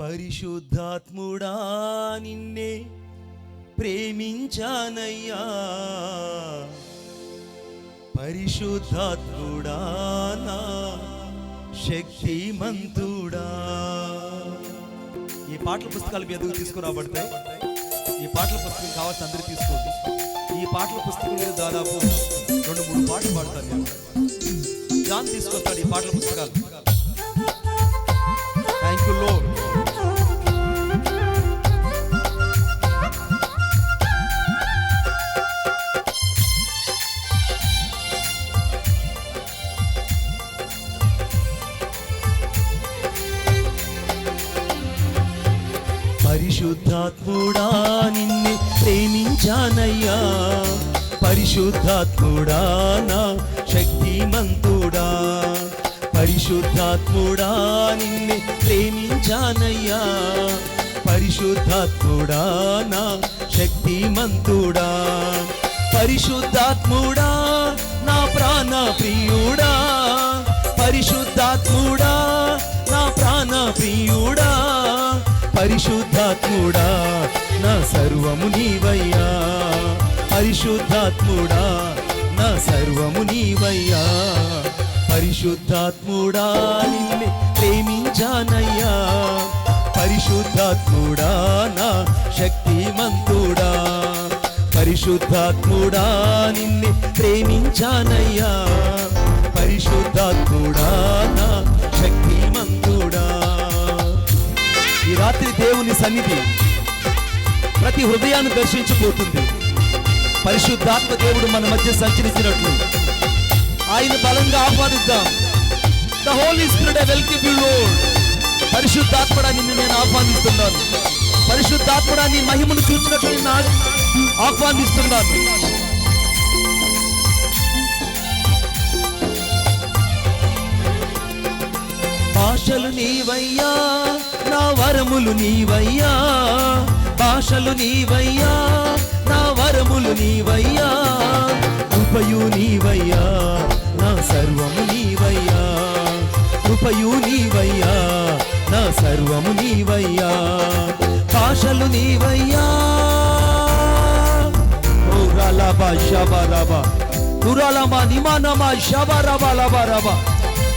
పరిశుద్ధాత్ముడా నిన్నే ప్రేమించానయ్యా. పరిశుద్ధాత్ముడా నా శక్తిమంతుడా. ఈ పాటల పుస్తకాలు మీ ఎదుగు తీసుకురాబడతాయి ఈ పాటల పుస్తకం కావాల్సి అందరూ తీసుకోండి. ఈ పాటల పుస్తకం మీద దాదాపు రెండు మూడు పాటలు పాడతాను నేను. జాన్ తీసుకొస్తాడు ఈ పాటల పుస్తకాలు. థ్యాంక్ యూ లోడ్ ప్రేమించానయ్యా పరిశుద్ధాత్ముడా నా శక్తిమంతుడా? పరిశుద్ధాత్ముడా నిన్నే ప్రేమించానయ్యా. పరిశుద్ధాత్ముడా నా శక్తిమంతుడా? పరిశుద్ధాత్ముడా నా ప్రాణ ప్రియుడా పరిశుద్ధాత్ముడా నా ప్రాణ ప్రియుడా పరిశుద్ధాత్ముడా నా సర్వము నీవయ్యా. పరిశుద్ధాత్ముడా నా సర్వము నీవయ్యా. పరిశుద్ధాత్ముడా నిన్నే ప్రేమించానయ్యా. పరిశుద్ధాత్ముడా నా శక్తిమంతుడా. పరిశుద్ధాత్ముడా నిన్నే ప్రేమించానయ్యా. పరిశుద్ధాత్ముడా సన్నిధి ప్రతి హృదయాన్ని దర్శించిపోతుంది. పరిశుద్ధాత్మ దేవుడు మన మధ్య సంచరించినట్లు ఆయన బలంగా ఆహ్వానిద్దాం. The Holy Spirit welcome you Lord పరిశుద్ధాత్మడా నిన్ను నేను ఆహ్వానిస్తున్నాను. పరిశుద్ధాత్మడా నీ మహిమను చూచినట్లు నిన్ను ఆహ్వానిస్తున్నాను. భాషలు నీవయ్యా. నా వరములు నీవయ్యా భాషలు నీవయ్యా నా వరములు నీవయ్యా కృపయు నీవయ్యా నా సర్వము నీవయ్యా కృపయు నీవయ్యా నా సర్వము నీవయ్యా భాషలు నీవయ్యా. ఓ రాలాబా షాబారాబా తురాలమా నిమానమా షాబారాబా లాబా రాబా.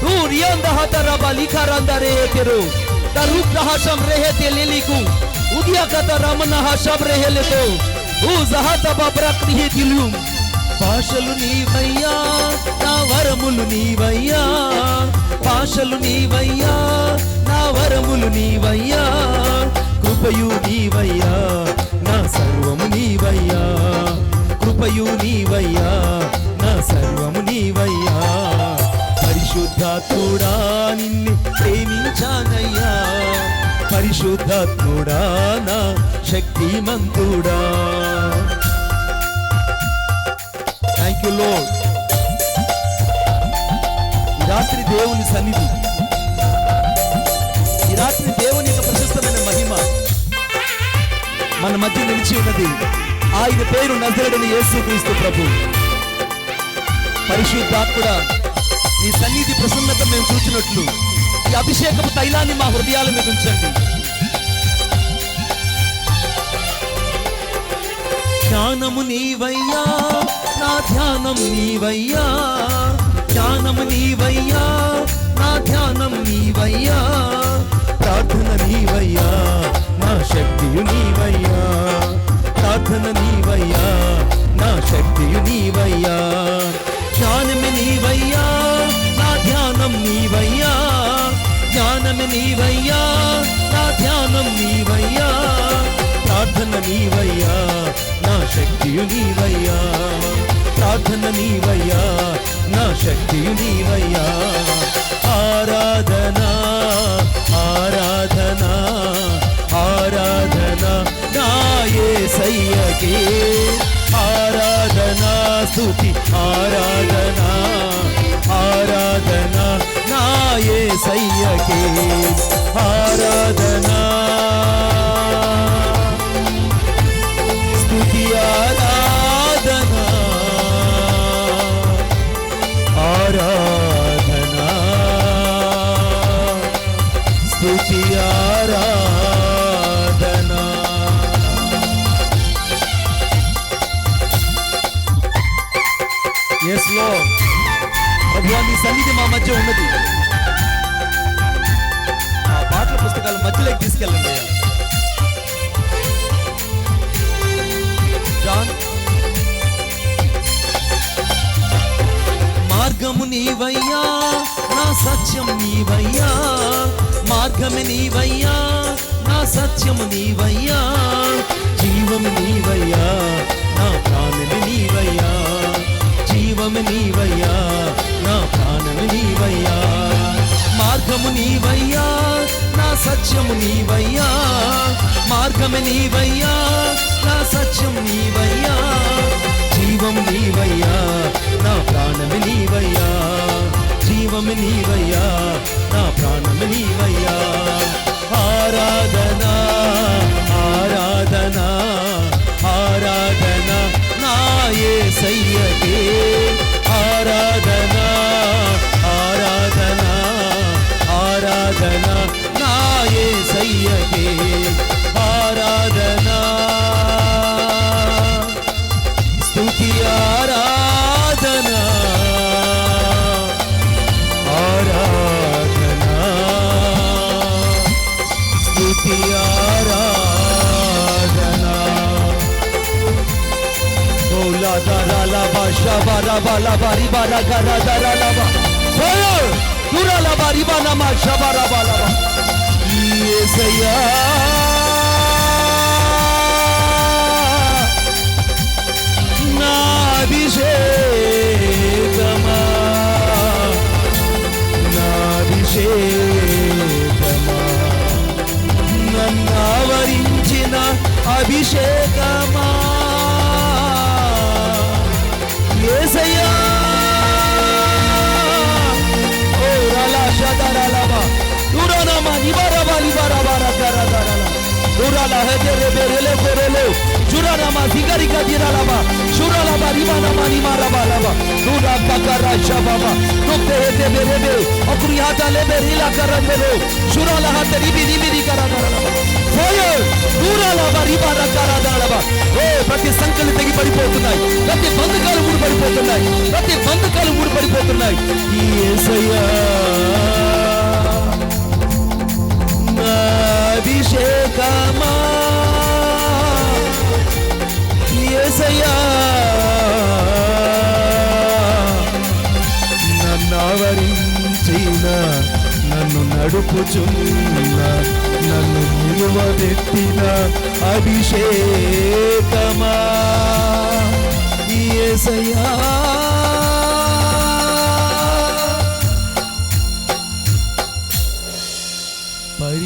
Urianda hataraba likaranda Tarukna Hasham rehete liliku Udia kata Ramana Hasham reheleto U Zahata Babrak nihetilu భాషలు నీవయ్యా నా వరములు నీవయ్యా భాషలు నీవయ్యా నా వరములు నీవయ్యా కృపయు నీవయ్యా నా సర్వము నీవయ్యా కృపయు నీవయ్యా నా సర్వము నీవయ్యా పరిశుద్ధాత్ముడా నిన్ను పరిశుద్ధాత్ముడా నా శక్తిమంతుడా. థ్యాంక్ యూ లో ఈ రాత్రి దేవుని సన్నిధి. ఈ రాత్రి దేవుని యొక్క ప్రశస్తమైన మహిమ మన మధ్య నిలిచి ఉన్నది. ఆయన పేరు నజరడని యేసుక్రీస్తు ప్రభు. పరిశుద్ధాత్ముడా నీ సన్నిధి ప్రసన్నత మేము చూచినట్లు. ఈ అభిషేకపు తైలాన్ని మా హృదయాల మీద ఉంచండి. ధ్యానము నీవయ్యా నా ధ్యానం నీవయ్యా. ధ్యానము నీవయ్యా నా ధ్యానం నీవయ్యా. ప్రార్థన నీవయ్యా నా శక్తియు నీవయ్యా. ప్రార్థన నీవయ్యా నా శక్తియు నీవయ్యా. జ్ఞానము నీవయ్యా నా ధ్యానం నీవయ్యా. జ్ఞానము నీవయ్యా నా ధ్యానం నీవయ్యా. శక్తియు నీవయ్యా ఆరాధనా ఆరాధనా ఆరాధనా నా యేసయ్యకే ఆరాధనా స్తుతి ఆరాధనా ఆరాధనా నా యేసయ్యకే ఆరాధనా. ప్రభువా నీ సన్నిధి మా మధ్య ఉన్నది. ఆ పాటల పుస్తకాల మధ్యలోకి తీసుకెళ్ళండి జాన్. మార్గము నీవయ్యా నా సత్యం నీవయ్యా మార్గము నీవయ్యా నా సత్యము నీవయ్యా జీవము నీవయ్యా నా ప్రాణము నీవయ్యా. జీవము నీవయ్యా నా ప్రాణము నీవయ్యా. మార్గము నీవయ్యా నా సత్యము నీవయ్యా. మార్గము నీవయ్యా నా సత్యం నీవయ్యా. జీవం నీవయ్యా నా ప్రాణము నీవయ్యా. జీవము నీవయ్యా నా ప్రాణము నీవయ్యా. ఆర ఓలా దరా లబా షబా రబా లబా రిబా రగా రదా రలబా ఫైర్ దురా లబా రిబా నమా షబా రబా లబా యేసయ్యా నా దురల హెదెరె బెరెలె బెరెలె జురనమా దిగరిగా దిరలబా షురలబా రిమనమా నిమరబలబా దురా కకరా షబబా దుక్తే హెదె బెరెబె అకురియాత లెబె రిలా కరంబెలో షురల హత రిబి రిబి కరదరలబా ఫైర్ దూరాలబా రిబార కరదరలబా ఓ ప్రతి సంకలు తెగి పడిపోతున్నాయి ప్రతి బంధకాలు మూడు పడిపోతున్నాయి ప్రతి బంధకాలు మూడు పడిపోతున్నాయి ఈ యేసయ్యా నా నడుపుచున్న నన్ను నిలువబెట్టిన అభిషేకమా? యేసయ్యా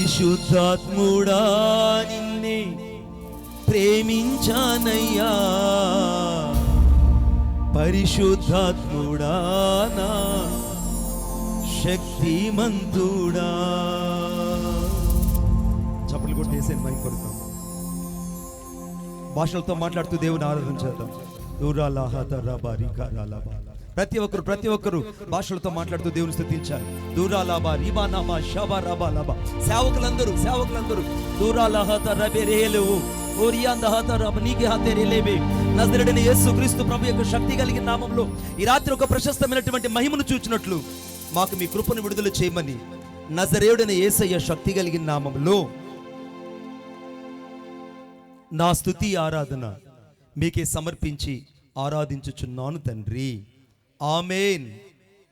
పరిశుద్ధాత్ముడా నిన్నే ప్రేమించానయ్యా. పరిశుద్ధాత్ముడా నా శక్తిమంతుడా. చప్పలు కొట్టేసాను మైక్ కొడుతాం. భాషలతో మాట్లాడుతూ దేవుని ఆరాధన చేద్దాం. దూరాలాహతరాబారికారాలాబా. ప్రతి ఒక్కరు ప్రతి ఒక్కరు భాషలతో మాట్లాడుతూ దేవుని స్థుతించాలి. దూరాలాబా రిబానామా షబా రబా లబా సేవకులందరూ సేవకులందరూ దూరాలహత రబే రేలేవు ఓరియాంద రబ నీకే హతే రేలేబే యేసు క్రీస్తు ప్రభు యొక్క శక్తి కలిగిన నామంలో ఈ రాత్రి ఒక ప్రశస్తమైనటువంటి మహిమను చూచినట్లు మాకు మీ కృపను విడుదల చేయమని నజరేయుడైన యేసయ్య శక్తి కలిగిన నామంలో నా స్తుతి ఆరాధన మీకే సమర్పించి ఆరాధించుచున్నాను తండ్రి. ఆమెన్.